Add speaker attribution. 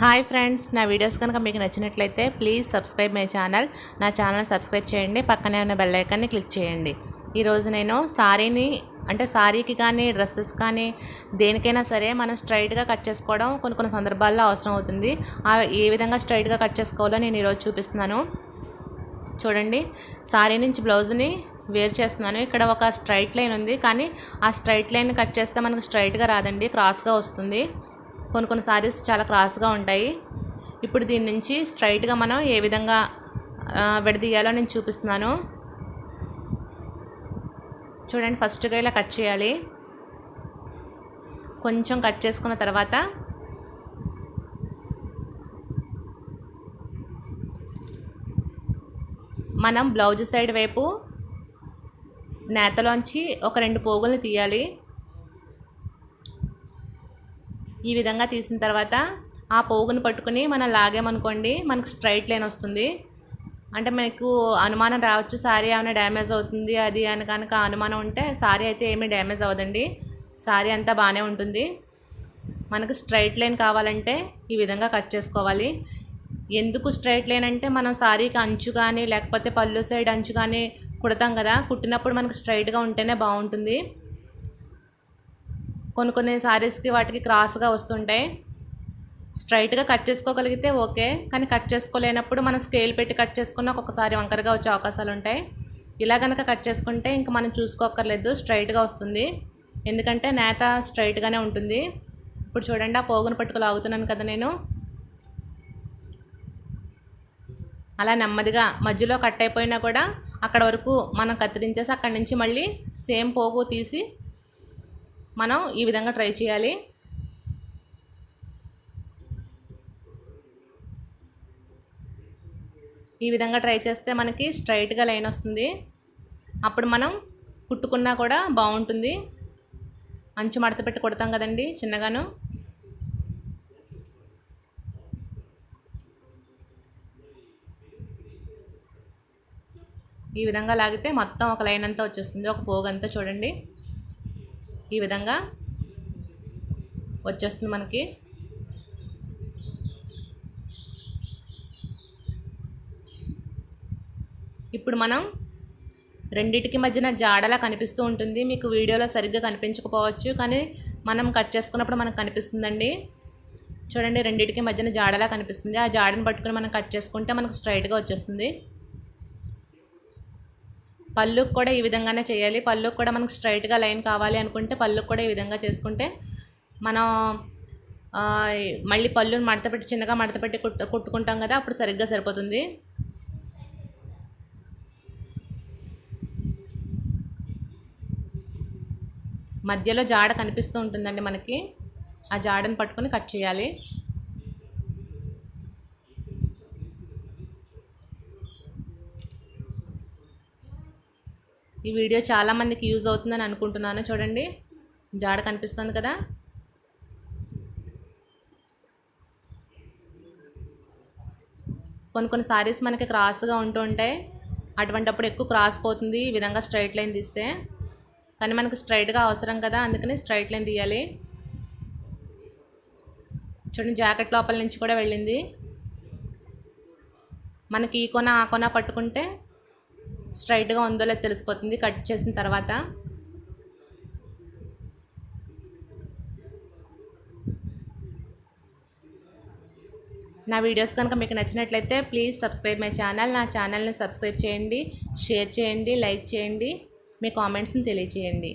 Speaker 1: Hi friends నా videos కనుక మీకు నచ్చినట్లయితే ప్లీజ్ సబ్స్క్రైబ్ మై ఛానల్. నా ఛానల్ సబ్స్క్రైబ్ చేయండి పక్కనే ఉన్న బెల్ ఐకాన్ని క్లిక్ చేయండి. ఈరోజు నేను సారీని అంటే సారీకి కానీ డ్రెస్సెస్ కానీ దేనికైనా సరే మనం స్ట్రైట్గా కట్ చేసుకోవడం కొన్ని కొన్ని సందర్భాల్లో అవసరం అవుతుంది. ఏ విధంగా స్ట్రైట్గా కట్ చేసుకోవాలో నేను ఈరోజు చూపిస్తున్నాను. చూడండి సారీ నుంచి బ్లౌజ్ని వేరు చేస్తున్నాను. ఇక్కడ ఒక స్ట్రైట్ లైన్ ఉంది కానీ ఆ స్ట్రైట్ లైన్ కట్ చేస్తే మనకు స్ట్రైట్గా రాదండి క్రాస్గా వస్తుంది. కొన్ని కొన్ని సారీస్ చాలా క్రాస్గా ఉంటాయి. ఇప్పుడు దీని నుంచి స్ట్రైట్గా మనం ఏ విధంగా విడదీయాలో నేను చూపిస్తున్నాను. చూడండి ఫస్ట్గా ఇలా కట్ చేయాలి. కొంచెం కట్ చేసుకున్న తర్వాత మనం బ్లౌజ్ సైడ్ వైపు నేతలోంచి ఒక రెండు పోగుల్ని తీయాలి. ఈ విధంగా తీసిన తర్వాత ఆ పోగును పట్టుకుని మనం లాగామనుకోండి మనకు స్ట్రైట్ లైన్ వస్తుంది. అంటే మనకు అనుమానం రావచ్చు సారీ ఏమైనా డ్యామేజ్ అవుతుంది అది అని కనుక అనుమానం ఉంటే సారీ అయితే ఏమీ డ్యామేజ్ అవ్వదండి. సారీ అంతా బాగానే ఉంటుంది. మనకు స్ట్రైట్ లైన్ కావాలంటే ఈ విధంగా కట్ చేసుకోవాలి. ఎందుకు స్ట్రైట్ లైన్ అంటే మనం సారీకి అంచు కానీ లేకపోతే పళ్ళు సైడ్ అంచు కానీ కుడతాం కదా కుట్టినప్పుడు మనకు స్ట్రైట్గా ఉంటేనే బాగుంటుంది. కొన్ని కొన్ని సారీస్కి వాటికి క్రాస్గా వస్తుంటాయి స్ట్రైట్గా కట్ చేసుకోగలిగితే ఓకే కానీ కట్ చేసుకోలేనప్పుడు మనం స్కేల్ పెట్టి కట్ చేసుకున్న ఒక్కొక్కసారి వంకరగా వచ్చే అవకాశాలు ఉంటాయి. ఇలా కనుక కట్ చేసుకుంటే ఇంకా మనం చూసుకోక్కర్లేదు స్ట్రైట్గా వస్తుంది. ఎందుకంటే నేత స్ట్రైట్గానే ఉంటుంది. ఇప్పుడు చూడండి ఆ పోగును పట్టుకు లాగుతున్నాను కదా నేను. అలా నెమ్మదిగా మధ్యలో కట్ అయిపోయినా కూడా అక్కడ వరకు మనం కత్తిరించేసి అక్కడి నుంచి మళ్ళీ సేమ్ పోగు తీసి మనం ఈ విధంగా ట్రై చేయాలి. ఈ విధంగా ట్రై చేస్తే మనకి స్ట్రైట్గా లైన్ వస్తుంది. అప్పుడు మనం కుట్టుకున్నా కూడా బాగుంటుంది. అంచు మడత పెట్టి కొడతాం కదండి చిన్నగాను. ఈ విధంగా లాగితే మొత్తం ఒక లైన్ అంతా వచ్చేస్తుంది. ఒక పోగంతా చూడండి. ఈ విధంగా వచ్చేస్తుంది మనకి. ఇప్పుడు మనం రెండిటికి మధ్యన జాడలా కనిపిస్తూ ఉంటుంది. మీకు వీడియోలో సరిగ్గా కనిపించకపోవచ్చు కానీ మనం కట్ చేసుకున్నప్పుడు మనకు కనిపిస్తుందండి. చూడండి రెండిటికి మధ్యన జాడలా కనిపిస్తుంది. ఆ జాడని పట్టుకుని మనం కట్ చేసుకుంటే మనకు స్ట్రైట్గా వచ్చేస్తుంది. పళ్ళుకు కూడా ఈ విధంగానే చేయాలి. పళ్ళుకు కూడా మనకు స్ట్రైట్గా లైన్ కావాలి అనుకుంటే పళ్ళుకు కూడా ఈ విధంగా చేసుకుంటే మనం మళ్ళీ పళ్ళును మడతపెట్టి చిన్నగా మడతపెట్టి కుట్టు కుట్టుకుంటాం కదా అప్పుడు సరిగ్గా సరిపోతుంది. మధ్యలో జాడ కనిపిస్తూ ఉంటుందండి మనకి. ఆ జాడను పట్టుకొని కట్ చేయాలి. ఈ వీడియో చాలా మందికి యూజ్ అవుతుందని అనుకుంటున్నాను. చూడండి. జాడ కనిపిస్తుంది కదా. కొన్ని కొన్ని సారీస్ మనకి క్రాస్గా ఉంటూ ఉంటాయి. అటువంటప్పుడు ఎక్కువ క్రాస్ పోతుంది. ఈ విధంగా స్ట్రైట్ లైన్ తీస్తే. కానీ మనకు స్ట్రైట్గా అవసరం కదా. అందుకని స్ట్రైట్ లైన్ తీయాలి. చూడండి జాకెట్ లోపల నుంచి కూడా వెళ్ళింది. మనకి ఈ కొన ఆ కొన పట్టుకుంటే స్ట్రైట్గా ఉందో లేదో తెలిసిపోతుంది. కట్ చేసిన తర్వాత నా వీడియోస్ కనుక మీకు నచ్చినట్లయితే ప్లీజ్ సబ్స్క్రైబ్ మై ఛానల్. నా ఛానల్ని సబ్స్క్రైబ్ చేయండి షేర్ చేయండి లైక్ చేయండి మీ కామెంట్స్ని తెలియచేయండి.